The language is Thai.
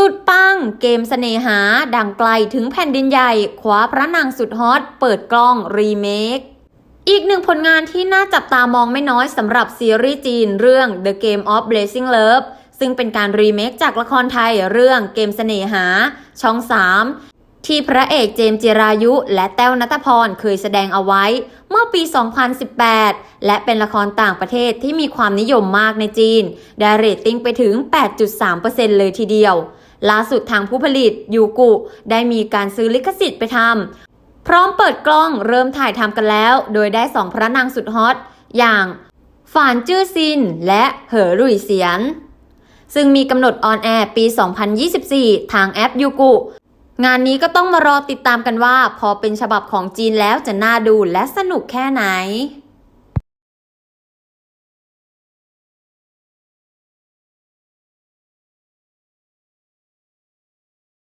สุดปังเกมเสน่หาดังไกลถึงแผ่นดินใหญ่คว้าพระนางสุดฮอต เปิดกล้องรีเมค อีกหนึ่งผลงานที่น่าจับตามองไม่น้อยสำหรับซีรีส์จีนเรื่อง The Game of Blazing Love ซึ่งเป็นการรีเมคจากละครไทยเรื่องเกมเสน่หา ช่อง 3 ที่พระเอกเจมส์จิรายุ และแต้วนัทพรเคยแสดงเอาไว้ เมื่อปี 2018 และเป็นละครต่างประเทศที่มีความนิยมมากในจีน ได้เรตติ้งไปถึง 8.3%เลยทีเดียว ล่าสุดทางผู้ผลิตยูกุ ได้มีการซื้อลิขสิทธิ์ไปทำพร้อมเปิดกล้องเริ่มถ่ายทำกันแล้ว โดยได้สองพระนางสุดฮอต อย่างฝานจื้อซิน และเหอหลุยเสียนซึ่งมีกำหนดออนแอร์ปี 2024 ทางแอปยูกุ งานนี้ก็ต้องมารอติดตามกันว่า พอเป็นฉบับของจีนแล้วจะน่าดูและสนุกแค่ไหน